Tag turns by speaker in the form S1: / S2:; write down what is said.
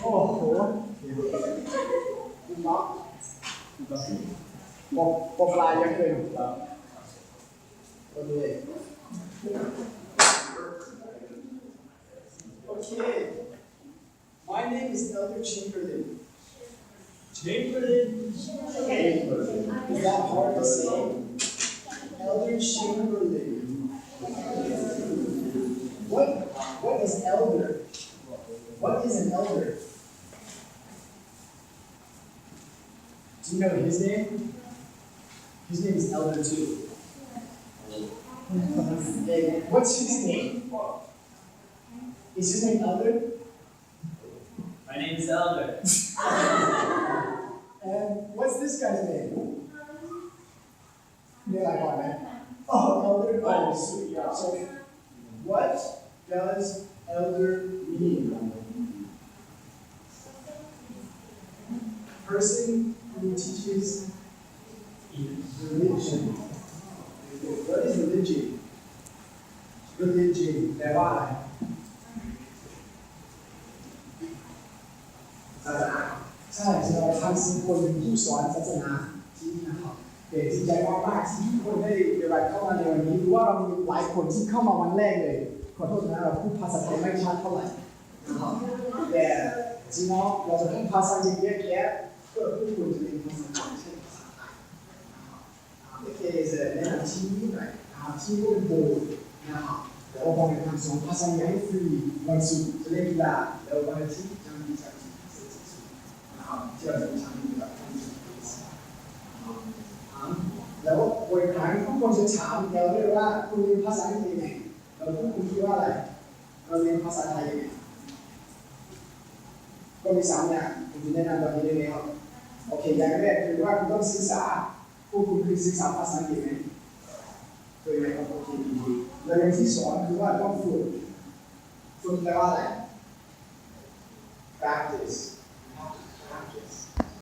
S1: โอ้โหดูม็อกปกปกปลาเยอะเกินโอเค Okay. My name is Elder Chamberlain.
S2: Chamberlain.
S1: Chamberlain. Is that hard to say? Elder Chamberlain. What what is elder? What is an elder? Do you know his name? His name is Elder too. What's his name? Is his name Elder?
S2: My name is Elder.
S1: And what's this guy's name? Yeah, I got that. Oh, elder. Oh, sweet. Yeah. So, what does elder Person who teaches religion. What is religion? Religion. แปลว่าอะไรศาสนาใช่สำหรับทางสิคนเป็นผู้สอนศาสนาที่นี่นะครับเด็กที่ใจมากๆที่ทุกคนได้เวลาเข้ามาในวันนี้รู้ว่าเรามีหลายคนที่เข้ามาวันแรกเลยขอโทษนะเราพูดภาษาไทยไม่ชัดเท่าไหร่นะครับแต่จริงๆเราจะพูดภาษาอังกฤษเยอะแยะ เพื่อผู้คนจะเรียนภาษาอังกฤษใช่นภาษาไทยนะครับโอเคจะแนะนำที่นี่หน่อยนะครับที่รุ่นโบนนะครับเดี๋ยวเราจะทำสอนภาษาอังกฤษให้ฟรีวันศุกร์จะเล่นกีฬาแล้ววันอาทิตย์จะมีการสอนภาษาอังกนะครับที่เราจะทำอยู่แบบนี้แล้วบางครั้งทุกคนจะถามเราเรียกว่าคุณเรียนภาษาอังกฤษยังไงเราพูดคุณคิดว่าอะไรเราเรียนภาษาไทยยังไง ก็มีสามอย่างผมจะแนะนำแบบนี้ได้ไหมครับโอเคอย่างแรกคือว่าคุณต้องศึกษาผู้คุณคือศึกษาภาษาอังกฤษไหมเคยไหมครับโอเคดีๆแล้วอย่างที่สองคือว่าต้องฝึกฝึกแปลว่าอะไร practice